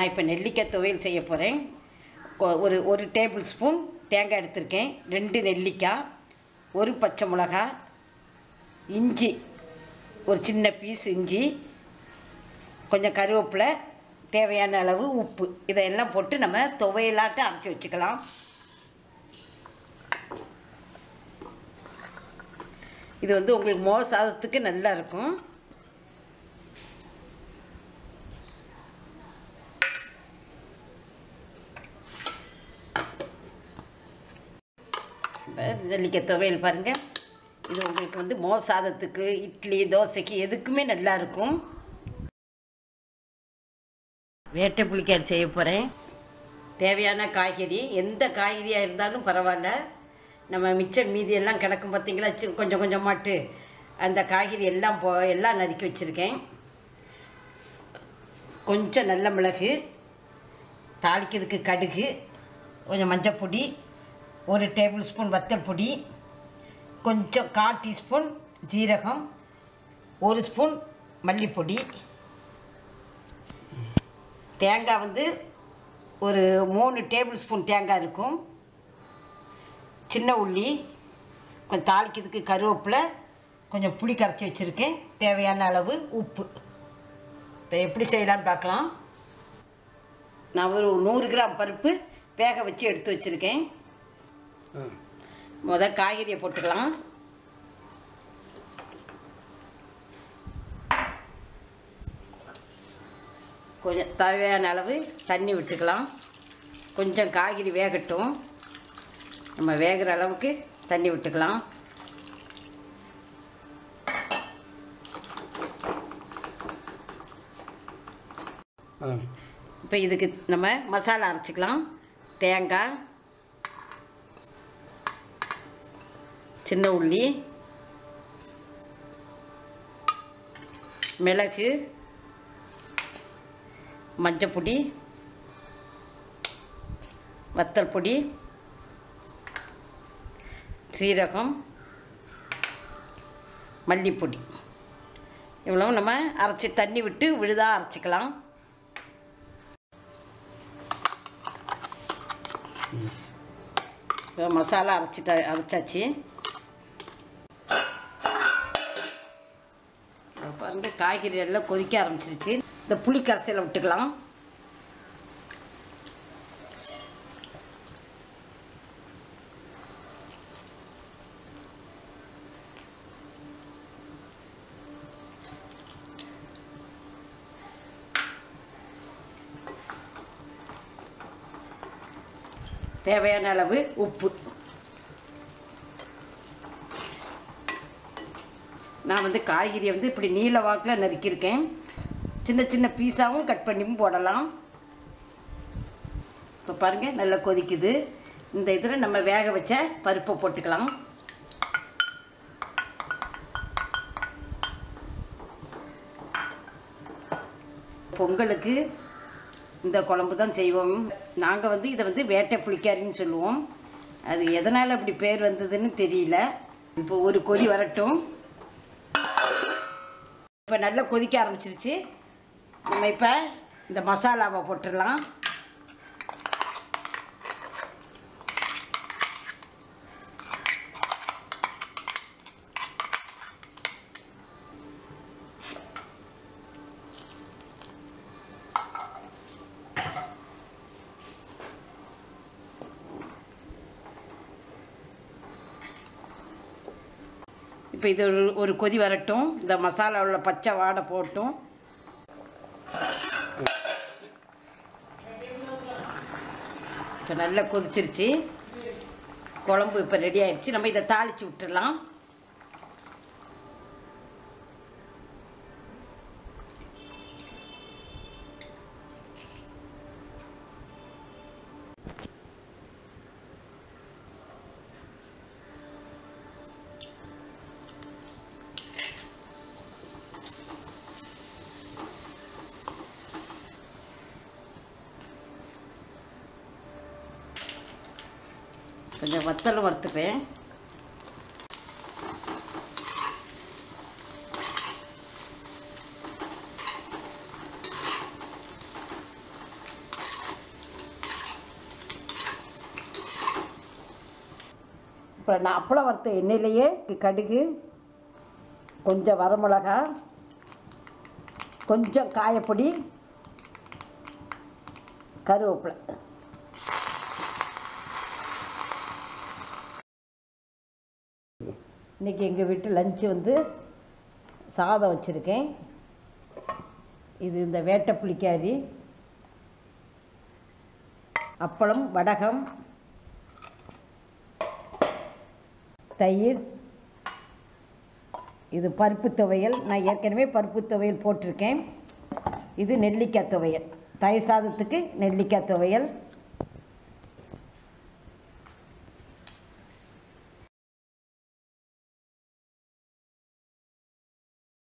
நான் இப்போ நெல்லிக்காய் துவையல் செய்ய போகிறேன் ஒரு ஒரு டேபிள் ஸ்பூன் தேங்காய் எடுத்திருக்கேன். ரெண்டு நெல்லிக்காய் ஒரு பச்சை மிளகா இஞ்சி ஒரு சின்ன பீஸ் இஞ்சி கொஞ்சம் கருவேப்பிலை தேவையான அளவு உப்பு. இதையெல்லாம் போட்டு நம்ம துவையலாட்டு அரைச்சி வச்சுக்கலாம். இது வந்து உங்களுக்கு மோர் சாதத்துக்கு நல்லா இருக்கும் இப்போ நெல்லிக்காய் துவையல் பாருங்கள் இது உங்களுக்கு வந்து மோர் சாதத்துக்கு இட்லி தோசைக்கு எதுக்குமே நல்லாயிருக்கும் வேட்டை புளிக்காய் செய்ய போகிறேன் தேவையான காய்கறி எந்த காய்கறியாக இருந்தாலும் பரவாயில்ல. நம்ம மிச்சம் மீதி எல்லாம் கிடக்கும் பார்த்தீங்களா? சி- கொஞ்சம் கொஞ்சமாட்டு அந்த காய்கறி எல்லாம் போ எல்லாம் நறுக்கி வச்சுருக்கேன். கொஞ்சம் நல்ல மிளகு தாளிக்கிறதுக்கு கடுகு கொஞ்சம் மஞ்சப்பொடி ஒரு டேபிள் ஸ்பூன் வத்தல் பொடி கொஞ்சம் கால் டீஸ்பூன் ஜீரகம் ஒரு ஸ்பூன் மல்லிப்பொடி. தேங்காய் வந்து ஒரு மூணு டேபிள் ஸ்பூன் தேங்காய் இருக்கும். சின்ன உள்ளி கொஞ்சம் தாளிக்கிறதுக்கு கருவேப்பிலை கொஞ்சம் புளி கரைச்சி வச்சுருக்கேன். தேவையான அளவு உப்பு. இப்போ எப்படி செய்யலான்னு பார்க்கலாம். நான் ஒரு நூறு கிராம் பருப்பு வேக வச்சு எடுத்து வச்சுருக்கேன். முத காய்கறியை போட்டுக்கலாம். கொஞ்சம் தேவையான அளவு தண்ணி விட்டுக்கலாம். கொஞ்சம் காய்கறி வேகட்டும். நம்ம வேகிற அளவுக்கு தண்ணி விட்டுக்கலாம். இப்போ இதுக்கு நம்ம மசாலா அரைச்சிக்கலாம். தேங்காய் சின்ன உள்ளி மிளகு மஞ்சப்பொடி வத்தல் பொடி சீரகம் மல்லிப்பொடி. இவ்வளவு நம்ம அரைச்சி தண்ணி விட்டு விழுதாக அரைச்சிக்கலாம். இப்போ மசாலா அரைச்சிட்ட அரைச்சாச்சு இப்போ பாருங்க காய்கறி எல்லாம் கொதிக்க ஆரம்பிச்சிருச்சு. இந்த புளி கரைசலை விட்டுக்கலாம். தேவையான அளவு உப்பு. நான் வந்து காய்கறியை வந்து இப்படி நீல வாக்கில் நறுக்கியிருக்கேன். சின்ன சின்ன பீஸாவும் கட் பண்ணியும் போடலாம். இப்போ பாருங்கள் நல்லா கொதிக்குது. இந்த இதில் நம்ம வேக வச்ச பருப்பை போட்டுக்கலாம். பொங்கலுக்கு இந்த குழம்பு தான் செய்வோம். நாங்கள் வந்து இதை வந்து வேட்டை புளிக்காரின்னு சொல்லுவோம். அது எதனால் அப்படி பேர் வந்ததுன்னு தெரியல. இப்போ ஒரு கொதி வரட்டும். இப்போ நல்லா கொதிக்க ஆரம்பிச்சிருச்சு. நம்ம இப்போ இந்த மசாலாவை போட்டுடலாம். இப்போ இது ஒரு ஒரு கொதி வரட்டும். இந்த மசாலாவில் பச்சை வாடை போட்டும். இப்போ நல்லா கொதிச்சிருச்சு. குழம்பு இப்போ ரெடி ஆயிடுச்சு நம்ம இதை தாளித்து விட்டுடலாம். கொஞ்சம் வத்தலை வறுத்துப்பேன் இப்போ நான் அப்பளம் வறுத்த எண்ணெயிலேயே கடுகு கொஞ்சம் வரமிளகா கொஞ்சம் காயப்பொடி கருவேப்பிலை. இன்றைக்கி எங்கள் வீட்டு லஞ்சு வந்து சாதம் வச்சுருக்கேன். இது இந்த வேட்டை புளிக்காரி அப்பளம் வடகம் தயிர் இது பருப்பு துவையல். நான் ஏற்கனவே பருப்பு துவையல் போட்டிருக்கேன். இது நெல்லிக்காய் துவையல். தயிர் சாதத்துக்கு நெல்லிக்காய் துவையல்.